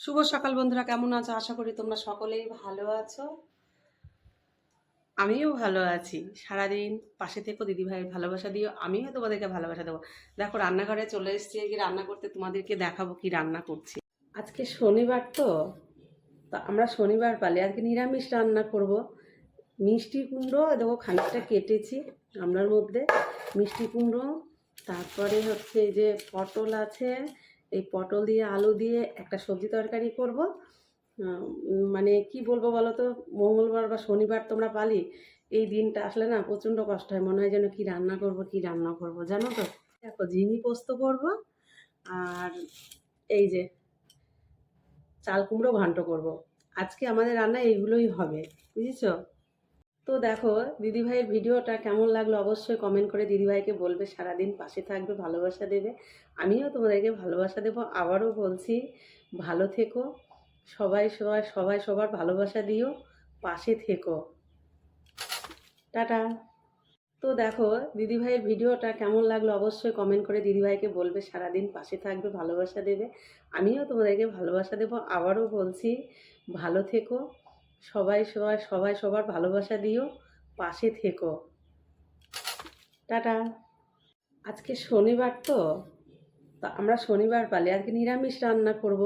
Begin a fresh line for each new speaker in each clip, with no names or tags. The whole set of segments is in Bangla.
শুভ সকাল বন্ধুরা, কেমন আছো? আশা করি তোমরা সকলেই ভালো আছো। আমিও ভালো আছি। সারাদিন পাশে থেকো, দিদিভাইয়ের ভালোবাসা দিও, আমিও তোমাদেরকে ভালোবাসা দেবো। দেখো, রান্নাঘরে চলে এসেছি কি রান্না করতে তোমাদেরকে দেখাবো কি রান্না করছি। আজকে শনিবার তো, তা আমরা শনিবার পালি। আজকে নিরামিষ রান্না করব। মিষ্টি কুমড়ো, দেখো খানিকটা কেটেছি গামলার মধ্যে। মিষ্টি কুমড়ো, তারপরে হচ্ছে যে পটল আছে এই পটল দিয়ে, আলু দিয়ে একটা সবজি তরকারি করব। মানে কি বলব বলো তো মঙ্গলবার বা শনিবার তোমরা পালি, এই দিনটা আসলে না প্রচণ্ড কষ্ট হয়। মনে হয় যেন কি রান্না করব, কি রান্না করব, জানো তো? দেখো, ঝিঙি পোস্ত করব আর এই যে চাল কুমড়ো ঘন্ট করব। আজকে আমাদের রান্না এইগুলোই হবে, বুঝেছ? তো দেখো, দিদিভাইয়ের ভিডিওটা কেমন লাগল অবশ্যই কমেন্ট করে দিদিভাইকে বলবে, সারাদিন পাশে থাকবে, ভালোবাসা দেবে। আমিও তোমাদেরকে ভালোবাসা দেবো, আবারও বলছি, ভালো থেকো, সবাই সবাই সবাই সবার ভালোবাসা দিও, পাশে থেকো। টাটা। তো দেখো, দিদিভাইয়ের ভিডিওটা কেমন লাগল অবশ্যই কমেন্ট করে দিদিভাইকে বলবে, সারাদিন পাশে থাকবে, ভালোবাসা দেবে। আমিও তোমাদেরকে ভালোবাসা দেবো, আবারও বলছি, ভালো থেকো। সবাই সবাই সবাই সবার ভালোবাসা দিও, পাশে থেকো। টাটা। আজকে শনিবার তো আমরা শনিবার পালি। আজকে নিরামিষ রান্না করব।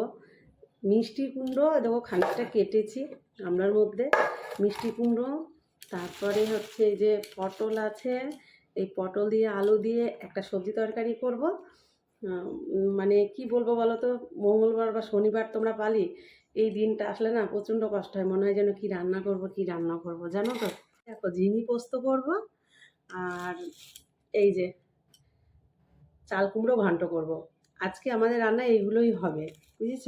মিষ্টি কুমড়ো দেখো খানিকটা কেটেছি গামলার মধ্যে। মিষ্টি কুমড়ো, তারপরে হচ্ছে যে পটল আছে, এই পটল দিয়ে আলু দিয়ে একটা সবজি তরকারি করব। মানে কি বলব বলো তো? মঙ্গলবার বা শনিবার তোমরা পালি এই দিনটা আসলে না প্রচণ্ড কষ্ট হয়। মনে হয় যেন কি রান্না করব, কি রান্না করব, জানো তো? দেখো, ঝিঙি পোস্ত করব আর এই যে চাল কুমড়ো ঘন্ট করব। আজকে আমাদের রান্না এইগুলোই হবে, বুঝেছ?